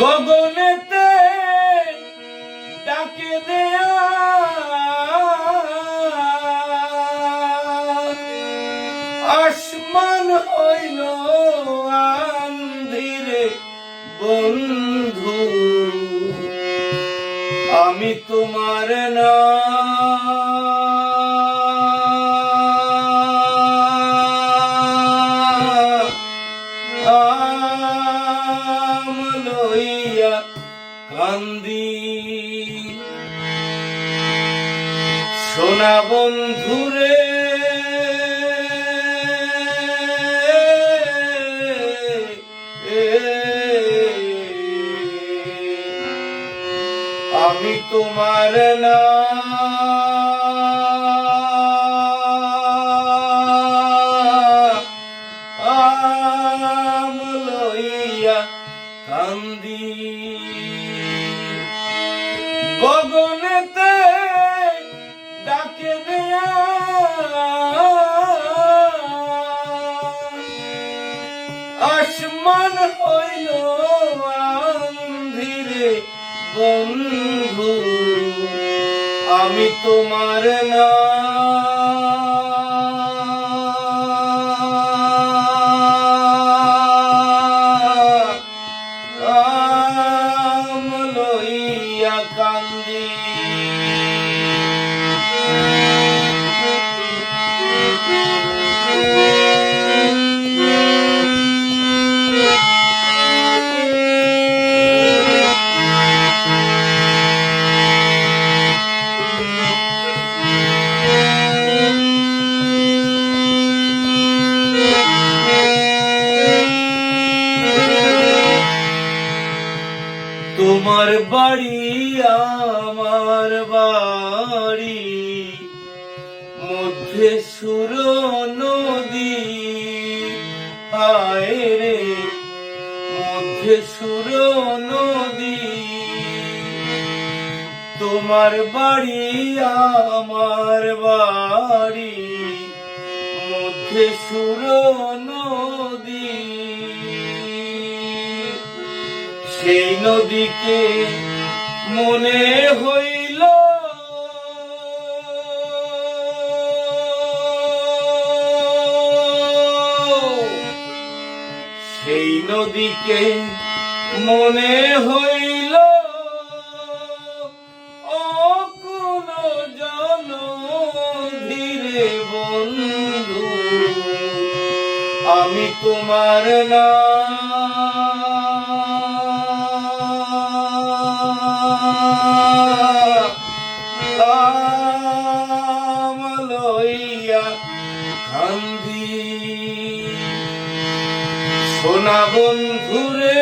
গগনেতে ডাকে দেয়া। আসমান হইল আন্ধিরে বন্ধু। আমি তোমার না কান্দি সোনা বন্ধুরে আমি তোমার না। আম লইয়া কান্দি। গগনেতে ডাকে দেয়া আসমান হইল ধীরে বন্ধু। আমি তোমার না তোমার বাড়ি, আমার বাড়ি। মধ্যে সুর নদী, হায় রে। মধ্যে সুর নদী। তোমার বাড়ি, আমার বাড়ি। মধ্যে সুর নদী। সেই নদীকে মনে হইল সেই নদীকে মনে হইল ধীরে বন্ধু আমি তোমার না লইয়া কান্দি সোনা বন্ধুরে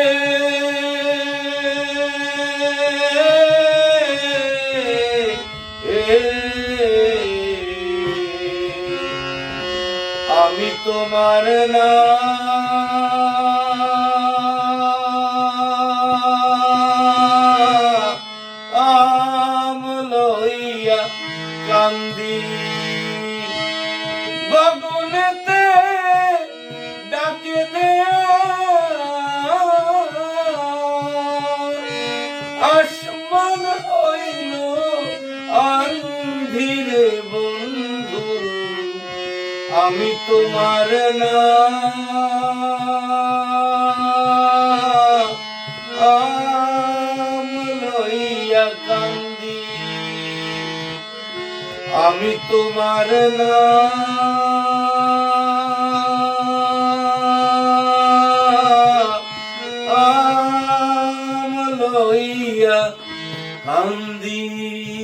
আমি তোমার না। আম লইয়া কান্দি। আমি তোমার না। লইয়া কান্দি। আমি তোমার না। লইয়া কান্দি।